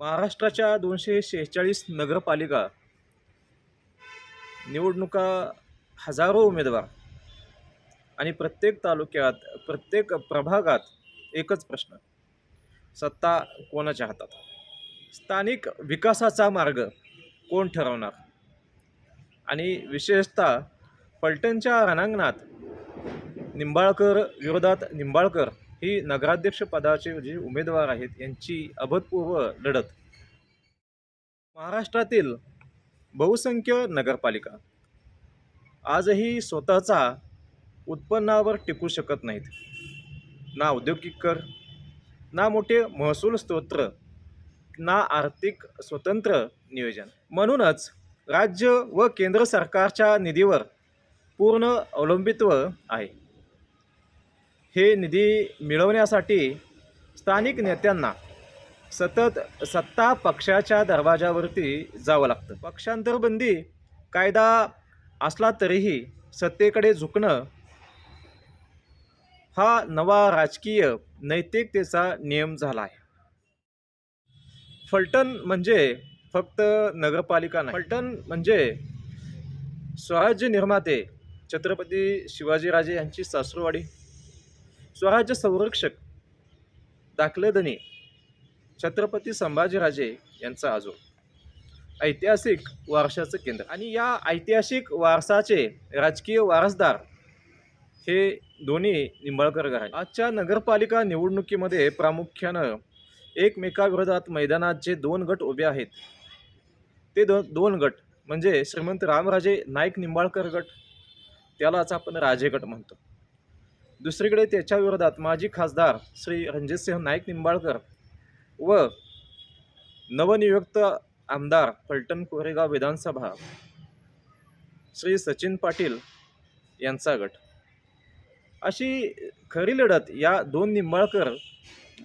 महाराष्ट्राच्या दोनशे शेहेचाळीस नगरपालिका निवडणुका हजारो उमेदवार आणि प्रत्येक तालुक्यात प्रत्येक प्रभागात एकच प्रश्न सत्ता कोणाच्या हातात? स्थानिक विकासाचा मार्ग कोण ठरवणार? आणि विशेषतः पलटणच्या रणांगणात निंबाळकर विरोधात निंबाळकर ही नगराध्यक्ष पदाचे जे उमेदवार आहेत यांची अभूतपूर्व लढत. महाराष्ट्रातील बहुसंख्य नगरपालिका आजही स्वतःचा उत्पन्नावर टिकू शकत नाहीत. ना औद्योगिक कर ना मोठे महसूल स्तोत्र ना आर्थिक स्वतंत्र नियोजन. म्हणूनच राज्य व केंद्र सरकारच्या निधीवर पूर्ण अवलंबित्व आहे. हे निधी मिळवण्यासाठी स्थानिक नेत्यांना सतत सत्ता पक्षाच्या दरवाजावरती जावं लागतं. पक्षांतरबंदी कायदा असला तरीही सत्तेकडे झुकणं हा नवा राजकीय नैतिकतेचा नियम झाला आहे. फलटण म्हणजे फक्त नगरपालिका नाही. फलटण म्हणजे स्वराज्य निर्माते छत्रपती शिवाजीराजे यांची सासूरवाडी. स्वराज्य संरक्षक दाखलेदनी छत्रपती संभाजीराजे यांचा आजोबा ऐतिहासिक वारशाचं केंद्र. आणि या ऐतिहासिक वारसाचे राजकीय वारसदार हे दोन्ही निंबाळकर घराणे. आजच्या नगरपालिका निवडणुकीमध्ये प्रामुख्यानं एकमेकाविरोधात मैदानात जे दोन गट उभे आहेत ते दो दोन गट म्हणजे श्रीमंत रामराजे नाईक निंबाळकर गट त्यालाच आपण राजे गट म्हणतो. दुसरीकडे त्याच्या विरोधात माजी खासदार श्री रणजितसिंह नाईक निंबाळकर व नवनियुक्त आमदार फलटण कोरेगाव विधानसभा श्री सचिन पाटील यांचा गट. अशी खरी लढत या दोन निंबाळकर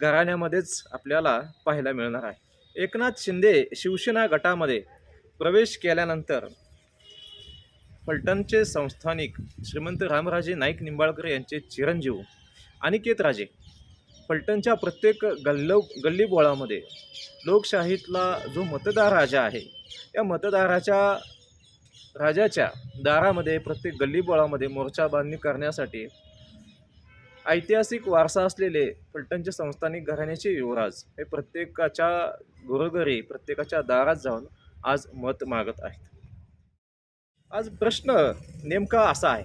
घराण्यामध्येच आपल्याला पाहायला मिळणार आहे. एकनाथ शिंदे शिवसेना गटामध्ये प्रवेश केल्यानंतर फलटणचे संस्थानिक श्रीमंत रामराजे नाईक निंबाळकर यांचे चिरंजीव अनिकेत राजे. फलटणच्या प्रत्येक गल्लो गल्लीबोळामध्ये लोकशाहीतला जो मतदार राजा आहे या मतदाराच्या राजाच्या दारामध्ये प्रत्येक गल्लीबोळामध्ये मोर्चा बांधणी करण्यासाठी ऐतिहासिक वारसा असलेले फलटणचे संस्थानिक घराण्याचे युवराज हे प्रत्येकाच्या घरोघरी प्रत्येकाच्या दारात जाऊन आज मत मागत आहेत. आज प्रश्न नेमका असा आहे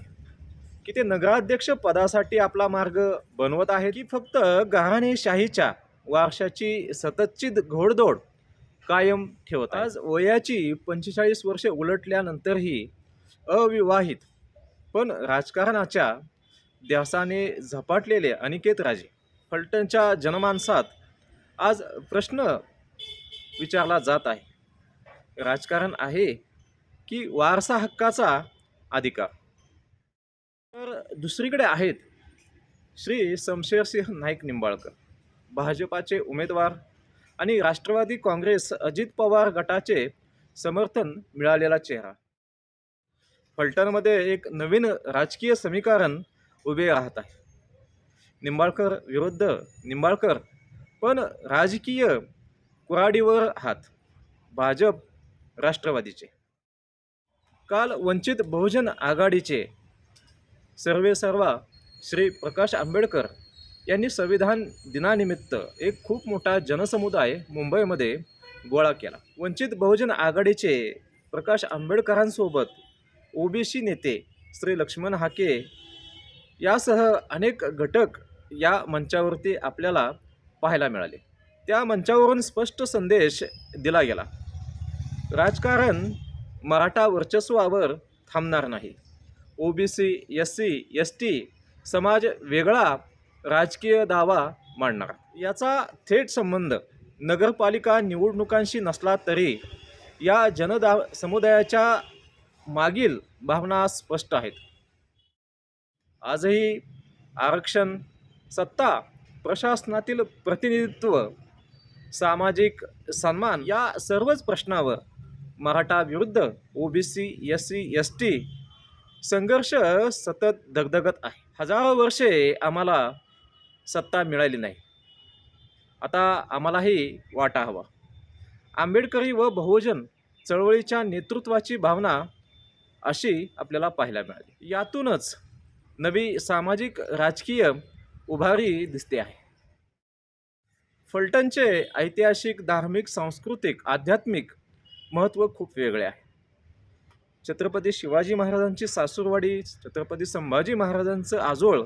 की ते नगराध्यक्ष पदासाठी आपला मार्ग बनवत आहे की फक्त गहाणेशाहीच्या वारशाची सततची घोडदौड कायम ठेवत आज वयाची पंचेचाळीस वर्षे उलटल्यानंतरही अविवाहित पण राजकारणाच्या ध्यासाने झपाटलेले अनिकेत राजे फलटणच्या जनमानसात आज प्रश्न विचारला जात आहे. राजकारण आहे की वारसा हक्काचा अधिकार. तर दुसरीकडे आहेत श्री शमशेरसिंह नाईक निंबाळकर भाजपाचे उमेदवार आणि राष्ट्रवादी काँग्रेस अजित पवार गटाचे समर्थन मिळालेला चेहरा. फलटणमध्ये एक नवीन राजकीय समीकरण उभे राहत आहे. निंबाळकर विरुद्ध निंबाळकर पण राजकीय कुराडीवर हात. भाजप राष्ट्रवादीचे. काल वंचित बहुजन आघाडीचे सर्वेसर्वा श्री प्रकाश आंबेडकर यांनी संविधान दिनानिमित्त एक खूप मोठा जनसमुदाय मुंबईमध्ये गोळा केला. वंचित बहुजन आघाडीचे प्रकाश आंबेडकरांसोबत ओबीसी नेते श्री लक्ष्मण हाके यासह अनेक घटक या मंचावरती आपल्याला पाहायला मिळाले. त्या मंचावरून स्पष्ट संदेश दिला गेला. राजकारण मराठा वर्चस्वावर थांबणार नाही. OBC S C S T समाज वेगळा राजकीय दावा मांडणार. याचा थेट संबंध नगरपालिका निवडणुकांशी नसला तरी या जनदा समुदायाच्या मागील भावना स्पष्ट आहेत. आजही आरक्षण सत्ता प्रशासनातील प्रतिनिधित्व सामाजिक सन्मान या सर्वच प्रश्नावर मराठा विरुद्ध OBC S C S T संघर्ष सतत धगधगत आहे. हजारो वर्षे आम्हाला सत्ता मिळाली नाही. आता आम्हालाही वाटा हवा. आंबेडकरी व बहुजन चळवळीच्या नेतृत्वाची भावना अशी आपल्याला पाहायला मिळाली. यातूनच नवी सामाजिक राजकीय उभारी दिसते आहे. फलटणचे ऐतिहासिक धार्मिक सांस्कृतिक आध्यात्मिक महत्त्व खूप वेगळे आहे. छत्रपती शिवाजी महाराजांची सासूरवाडी छत्रपती संभाजी महाराजांचं आजोळ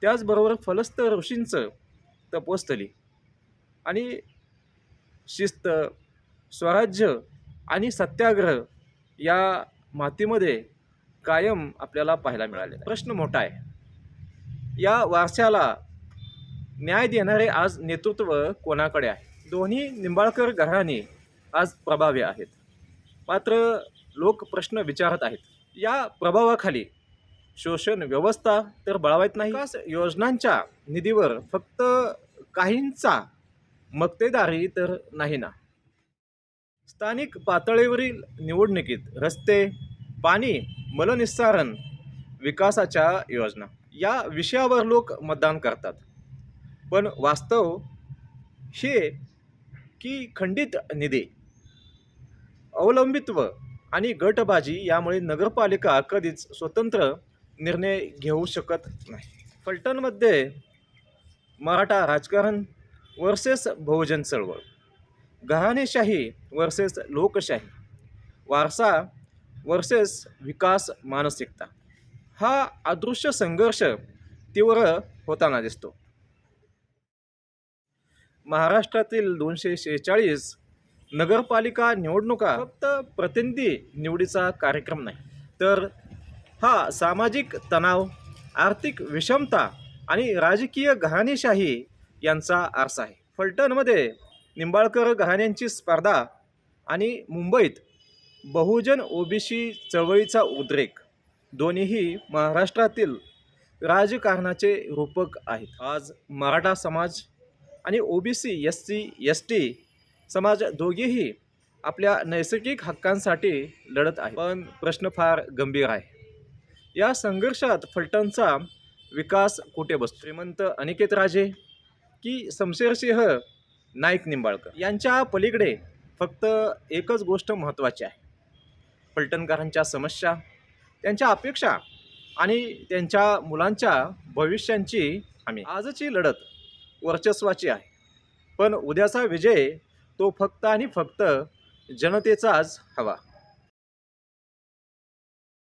त्याचबरोबर फलस्त ऋषींचं तपोस्थली. आणि शिस्त स्वराज्य आणि सत्याग्रह या मातीमध्ये कायम आपल्याला पाहायला मिळाले. प्रश्न मोठा आहे. या वारशाला न्याय देणारे आज नेतृत्व कोणाकडे आहे? दोन्ही निंबाळकर घराणे आज प्रभावी आहेत. मात्र लोक प्रश्न विचारत आहेत. या प्रभावाखाली शोषण व्यवस्था तर बळावत नाही. विकास योजनांच्या निधीवर फक्त काहींचा मक्तेदारी तर नाही ना स्थानिक पातळीवरील निवडणुकीत रस्ते पाणी मलनिस्सारण विकासाच्या योजना या विषयावर लोक मतदान करतात. पण वास्तव हे की खंडित निधी अवलंबित्व आणि गटबाजी यामुळे नगरपालिका कधीच स्वतंत्र निर्णय घेऊ शकत नाही. फलटणमध्ये मराठा राजकारण वर्सेस बहुजन चळवळ घराणेशाही वर्सेस लोकशाही वारसा वर्सेस विकास मानसिकता हा अदृश्य संघर्ष तीव्र होताना दिसतो. महाराष्ट्रातील दोनशे शेहेचाळीस नगरपालिका निवडणुका फक्त प्रतिनिधी निवडीचा कार्यक्रम नाही. तर हा सामाजिक तणाव आर्थिक विषमता आणि राजकीय घराणेशाही यांचा आरसा आहे. फलटणमध्ये निंबाळकर घराण्यांची स्पर्धा आणि मुंबईत बहुजन ओबीसी चळवळीचा उद्रेक. दोन्हीही महाराष्ट्रातील राजकारणाचे रूपक आहेत. आज मराठा समाज आणि OBC S C S T समाज दोघेही आपल्या नैसर्गिक हक्कांसाठी लढत आहे पण प्रश्न फार गंभीर आहे. या संघर्षात फलटणचा विकास कुठे बसतो? श्रीमंत अनिकेत राजे की शमशेरसिंह नाईक निंबाळकर? यांच्या पलीकडे फक्त एकच गोष्ट महत्त्वाची आहे. फलटणकरांच्या समस्या त्यांच्या अपेक्षा आणि त्यांच्या मुलांच्या भविष्यांची आम्ही आजची लढत वर्चस्वाची आहे. पण उद्याचा विजय तो फक्त आणि फक्त जनतेचाच हवा.